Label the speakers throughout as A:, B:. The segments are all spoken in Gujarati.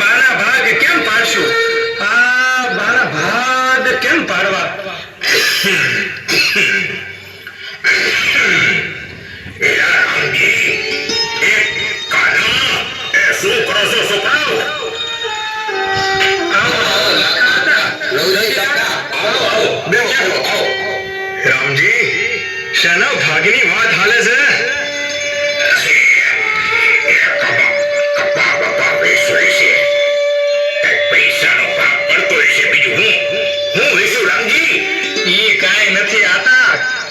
A: બાના ભાગ કેમ પાડશું? આ બાના ભાગ કેમ પાડવા? રામજી શેના ભાગની વાત હાલે છે?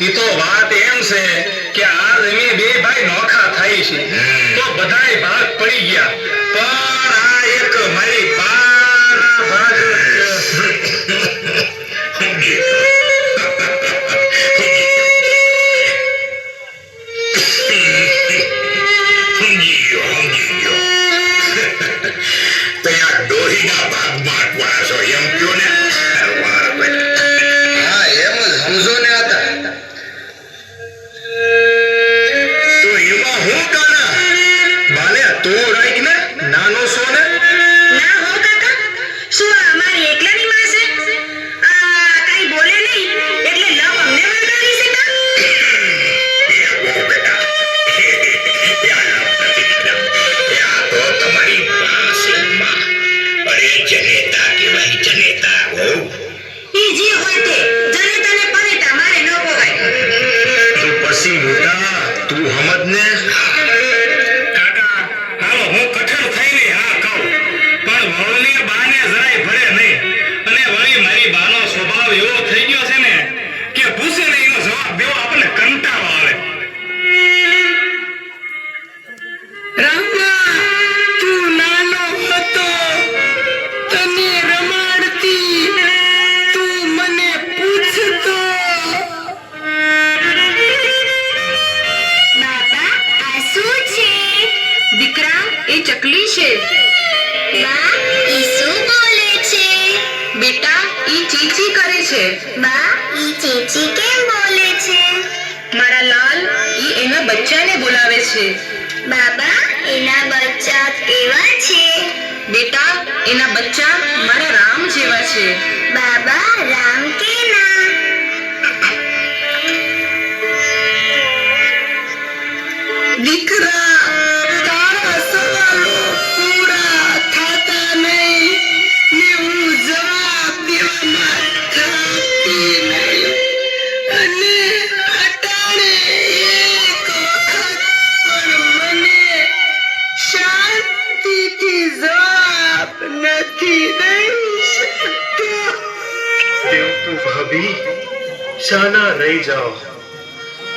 B: ઈ તો વાત એમ છે કે આ જમીન બે ભાઈ નોખા થાય છે તો બધાય ભાગ પડી ગયા પણ આ એક મારી બાના ભાગ
A: સમજી ગયો સમજી ગયો તો આ ડોહીના ભાગમાં તું
B: સમજ ને? હું કઠણ થઈને હા કહું. પણ વહુને બાને જરાય ભળે નહીં. અને વળી મારી બાનો સ્વભાવ એવો
C: ચીચી કરે છે? બા ઈ ચીચી કેમ બોલે છે? મારા લાલ ઈ એના બચ્ચાને બોલાવે છે. બાબા એના બચ્ચા કેવા છે? બેટા એના બચ્ચા મારા રામ જેવા છે. બાબા રામ કેના
B: ભાભી શાના રહી જાઓ.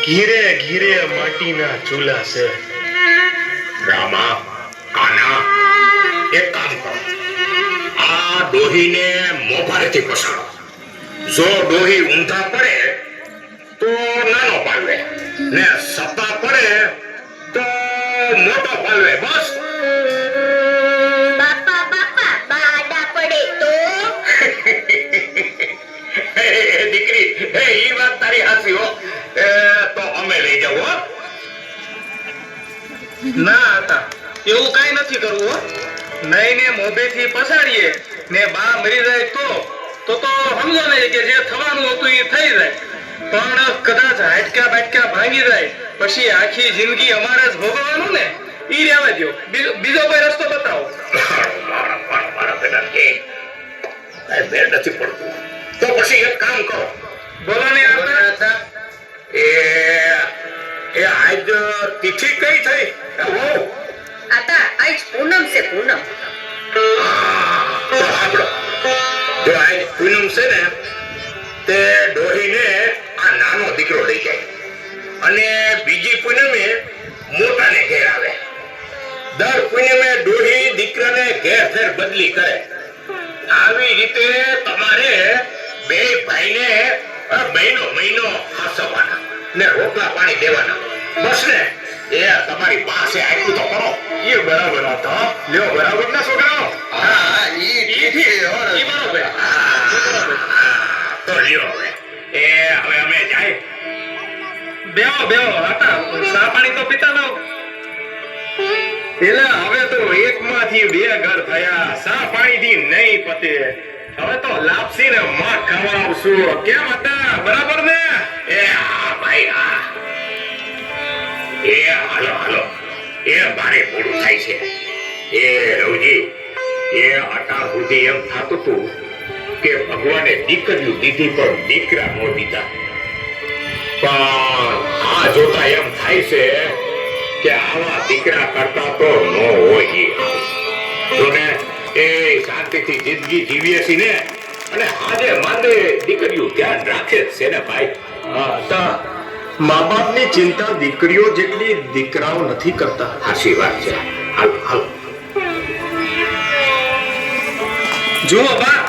B: ઘીરે ઘીરે માટીના ચૂલા છે.
A: રામા, કાના, એક કામ કરો. આ ડોહીને મોભારેથી પસાડો જો ડોહી ઊંધા પડે, તો નાનો પાલવે. ને સત્તા પડે, તો મોટો પાલવે. બસ. હે ઈ વાત તારી હાસી હો. એ, તો અમે લઈ જાવ હો.
B: ના હતા. એવું કાંઈ નથી કરવું હો. નહીં ને મોભેથી પસાડીએ ને બા મરી જાય તો તો તો સમજો ને કે જે થવાનું હતું એ થઈ જાય. પણ કદાચ હાડકા બાટકા ભાંગી જાય પછી આખી જિંદગી અમારે જ ભોગવવાનું ને ઈ રહેવા દો બીજો કોઈ રસ્તો બતાવો.
A: મારા બેટા કે નથી પડતું. તો પછી એક કામ કરો.
B: બોલો હતા
A: એ એ આજ તિથિ કઈ થઈ?
C: આતા આજ પૂનમ છે પૂનમ.
A: તો જો આજ પૂનમ છે ને તે ડોહીને આ નાનો દીકરો લઈ જાય. અને બીજી પૂનમે મોટાને ઘેર આવે. દર પૂનમે ડોહી દીકરાને ઘેર ફેર બદલી કરે. આવી રીતે તમારે બે ભાઈને મહિનો મહિનો. હસવાના ને રોટલા પાણી દેવાના. બસ ને. એ તમારી પાસે આપ્યું તો કરો.
B: એ બરાબર હતો લ્યો બરાબર ના છોકરાઓ?
A: હા ઈ
B: ઈ બરાબર.
A: તો લ્યો હવે. એ હવે અમે જાય.
B: બેહો બેહો. હતા ચા પાણી તો પીતા લાવ એલા હવે તો એકમાંથી બે ઘર થયા. સા પાણીથી નહીં પતે. હવે તો લાપસી ને માં ખાવા કેમ હતા? બરાબર ને?
A: એ ભાઈ એ હાલો હાલો. એ મારે પૂરું થાય છે. એ રવજી, એ અટા સુધી એમ થતું હતું કે ભગવાને દીકરીઓ દીધી પણ દીકરા નો દીધા. પણ આ જોતા એમ થાય છે કે આવા દીકરા કરતા તો નો હોય એ શાંતિથી જિંદગી જીવીએ છીએ ને અને આજે માંદે દીકરીઓ ધ્યાન રાખે છે ને ભાઈ.
D: હા મા બાપની ચિંતા દીકરીઓ જેટલી દીકરાઓ નથી કરતા.
A: હાશી વાત છે. હાલો હાલો.
B: જુઓ બા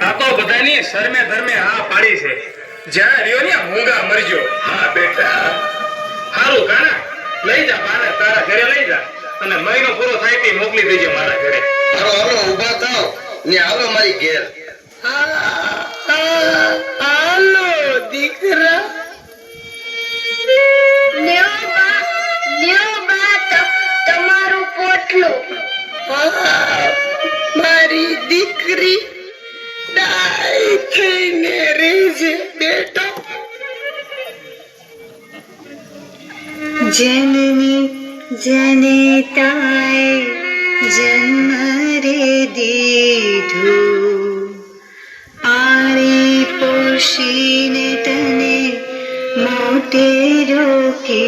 B: આ તો બધાની શરમે ધર્મે હા પાડી છે. જ્યાં રહ્યો ને મૂંગા મરજો.
A: હા બેટા.
B: હારું કાના. લઈ જા બાને તારા ઘરે લઈ જા. અને મહિનો પૂરો થાય તે મોકલી દેજે મારા ઘરે.
E: હાલો હાલો ઊભા થાવ. ને હાલો મારી ઘેર.
F: હાલો દીકરા.
C: તમારું પોટલું.
F: મારી દીકરી ડાય થઈને રહેજે બેટા.
G: જનની જનતાએ જન્મ રે દીધો शीने तने मोटेरो के